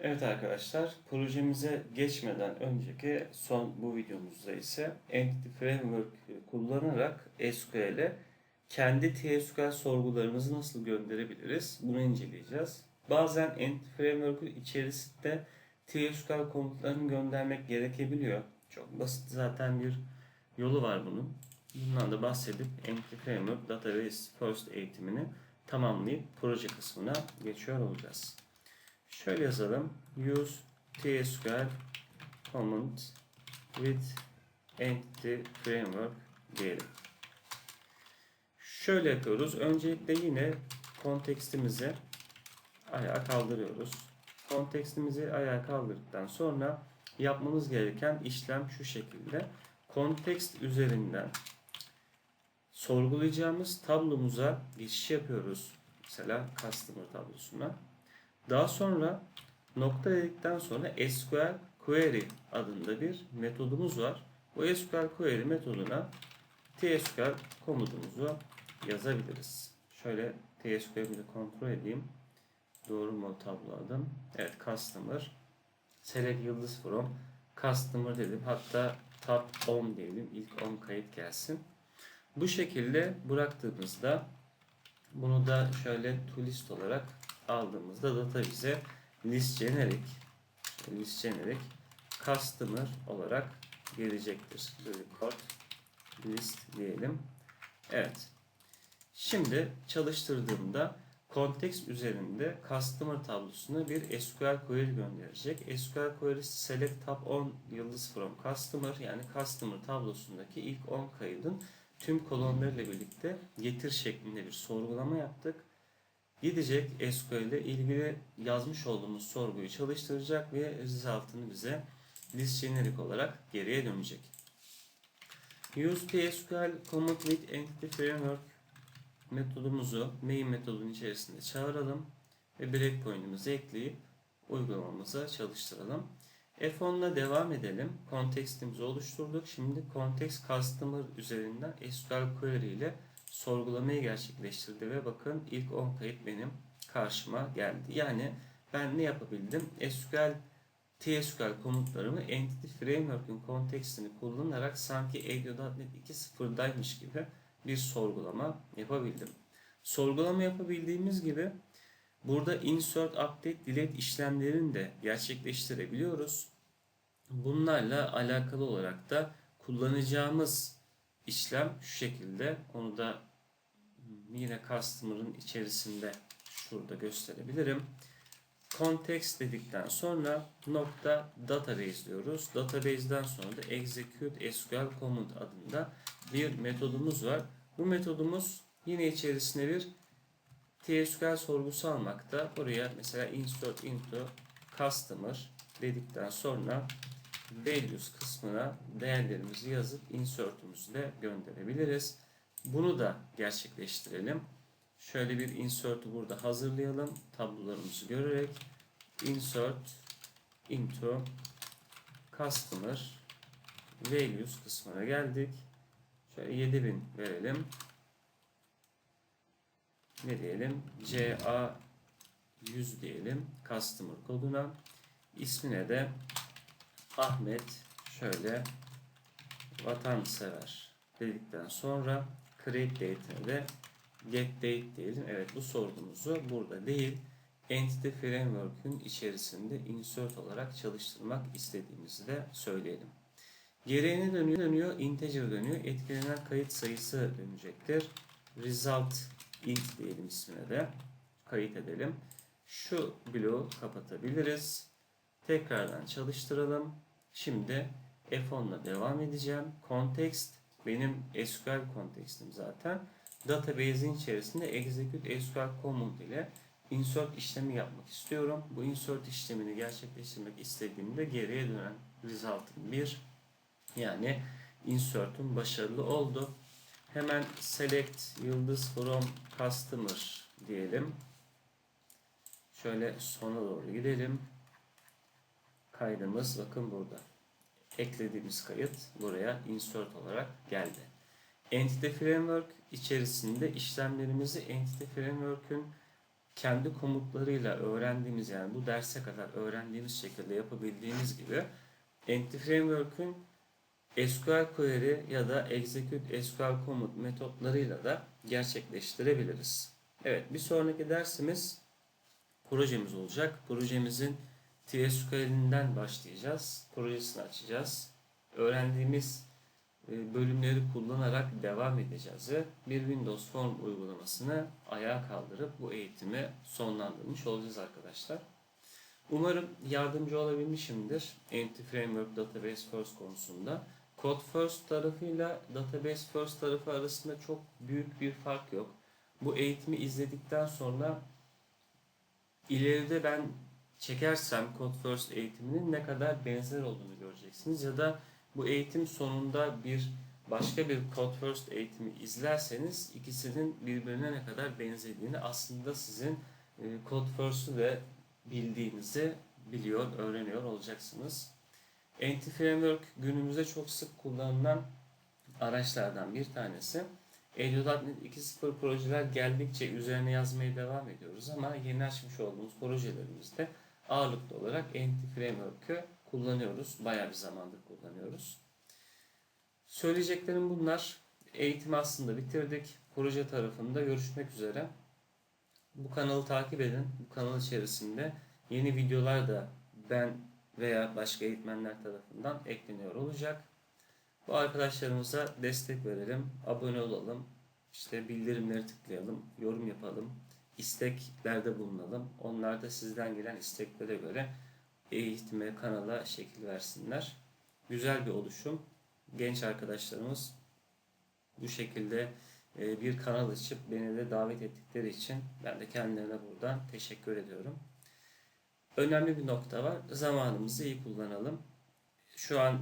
Evet arkadaşlar, projemize geçmeden önceki son bu videomuzda ise Entity Framework kullanarak SQL'e kendi TSQL sorgularımızı nasıl gönderebiliriz bunu inceleyeceğiz. Bazen Entity Framework'un içerisinde TSQL komutlarını göndermek gerekebiliyor. Çok basit zaten bir yolu var bunun. Bundan da bahsedip Entity Framework Database First eğitimini tamamlayıp proje kısmına geçiyor olacağız. Şöyle yazalım. Use TSQL command with entity framework diyelim. Şöyle yapıyoruz. Öncelikle yine kontekstimizi ayağa kaldırıyoruz. Kontekstimizi ayağa kaldırdıktan sonra yapmamız gereken işlem şu şekilde. Kontekst üzerinden sorgulayacağımız tablomuza geçiş yapıyoruz. Mesela customer tablosuna. Daha sonra nokta dedikten sonra SQL query adında bir metodumuz var. Bu SQL query metoduna TSQL komutumuzu yazabiliriz. Şöyle TSQL'i kontrol edeyim. Doğru mu tablo adım? Evet customer. Select yıldız from customer dedim. Hatta tab 10 diyelim. İlk 10 kayıt gelsin. Bu şekilde bıraktığımızda bunu da şöyle to list olarak aldığımızda data bize list generic list generic customer olarak gelecektir. Record list diyelim. Evet. Şimdi çalıştırdığımda kontekst üzerinde customer tablosuna bir SQL query gönderecek. SQL query select tab 10 yıldız from customer yani customer tablosundaki ilk 10 kaydın tüm kolonlarıyla birlikte getir şeklinde bir sorgulama yaptık. Gidecek SQL ile ilgili yazmış olduğumuz sorguyu çalıştıracak ve result'ını bize list generic olarak geriye dönecek. Use TSQL command with entity framework metodumuzu main metodun içerisinde çağıralım ve breakpoint'imizi ekleyip uygulamamıza çalıştıralım. F10'la devam edelim. Kontekstimizi oluşturduk. Şimdi context customer üzerinden SQL query ile sorgulamayı gerçekleştirdi ve bakın ilk 10 kayıt benim karşıma geldi. Yani ben ne yapabildim? SQL TSQL komutlarımı Entity Framework'ün kontekstini kullanarak sanki ADO.NET 2.0'daymış gibi bir sorgulama yapabildim. Sorgulama yapabildiğimiz gibi burada insert, update, delete işlemlerini de gerçekleştirebiliyoruz. Bunlarla alakalı olarak da kullanacağımız işlem şu şekilde. Onu da yine customer'ın içerisinde şurada gösterebilirim. Context dedikten sonra nokta database diyoruz. Database'den sonra da execute SQL command adında bir metodumuz var. Bu metodumuz yine içerisine bir TSQL sorgusu almakta. Buraya mesela insert into customer dedikten sonra values kısmına değerlerimizi yazıp insert'ümüzü de gönderebiliriz. Bunu da gerçekleştirelim. Şöyle bir insert'ü burada hazırlayalım. Tablolarımızı görerek insert into customer values kısmına geldik. Şöyle 7000 verelim. Ne diyelim? CA 100 diyelim customer koduna. İsmine de Ahmet şöyle vatansever dedikten sonra create date'ine de get date diyelim. Evet bu sorgumuzu burada değil Entity Framework'ün içerisinde insert olarak çalıştırmak istediğimizi de söyleyelim. Gereğine dönüyor, dönüyor, integer dönüyor. Etkilenen kayıt sayısı dönecektir. Result int diyelim ismine de. Kayıt edelim. Şu bloğu kapatabiliriz. Tekrardan çalıştıralım. Şimdi F10 ile devam edeceğim. Context benim SQL kontekstim zaten. Database'in içerisinde execute SQL command ile insert işlemi yapmak istiyorum. Bu insert işlemini gerçekleştirmek istediğimde geriye dönen result'ım 1. Yani insert'um başarılı oldu. Hemen select yıldız from customer diyelim. Şöyle sona doğru gidelim. Kaydımız bakın burada. Eklediğimiz kayıt buraya insert olarak geldi. Entity Framework içerisinde işlemlerimizi Entity Framework'ün kendi komutlarıyla öğrendiğimiz yani bu derse kadar öğrendiğimiz şekilde yapabildiğimiz gibi Entity Framework'ün SQL query ya da execute SQL command metotlarıyla da gerçekleştirebiliriz. Evet bir sonraki dersimiz projemiz olacak. Projemizin TSQL'inden başlayacağız. Projesini açacağız. Öğrendiğimiz e, bölümleri kullanarak devam edeceğiz bir Windows Form uygulamasını ayağa kaldırıp bu eğitimi sonlandırmış olacağız arkadaşlar. Umarım yardımcı olabilmişimdir Entity Framework Database First konusunda. Code First tarafıyla Database First tarafı arasında çok büyük bir fark yok. Bu eğitimi izledikten sonra ileride ben çekersem Code First eğitiminin ne kadar benzer olduğunu göreceksiniz ya da bu eğitim sonunda bir başka bir Code First eğitimi izlerseniz ikisinin birbirine ne kadar benzediğini aslında sizin e, Code First'ü de bildiğinizi biliyor, öğreniyor olacaksınız. Entity Framework günümüzde çok sık kullanılan araçlardan bir tanesi. Edu.NET 2.0 projeler geldikçe üzerine yazmaya devam ediyoruz ama yeni açmış olduğumuz projelerimizde ağırlıklı olarak Entity Framework'ü kullanıyoruz. Bayağı bir zamandır kullanıyoruz. Söyleyeceklerim bunlar. Eğitimi aslında bitirdik. Proje tarafında görüşmek üzere. Bu kanalı takip edin. Bu kanal içerisinde yeni videolar da ben veya başka eğitmenler tarafından ekleniyor olacak. Bu arkadaşlarımıza destek verelim, abone olalım, işte bildirimleri tıklayalım, yorum yapalım, isteklerde bulunalım. Onlar da sizden gelen isteklere göre eğitime, kanala şekil versinler. Güzel bir oluşum. Genç arkadaşlarımız bu şekilde e, bir kanal açıp beni de davet ettikleri için ben de kendilerine buradan teşekkür ediyorum. Önemli bir nokta var. Zamanımızı iyi kullanalım. Şu an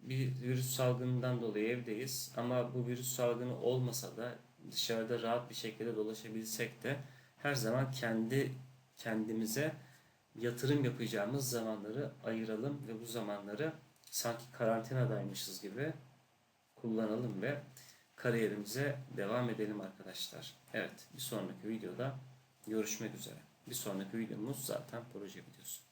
bir virüs salgınından dolayı evdeyiz ama bu virüs salgını olmasa da dışarıda rahat bir şekilde dolaşabilsek de her zaman kendi kendimize yatırım yapacağımız zamanları ayıralım ve bu zamanları sanki karantinadaymışız gibi kullanalım ve kariyerimize devam edelim arkadaşlar. Evet bir sonraki videoda görüşmek üzere. Bir sonraki videomuz zaten proje videosu.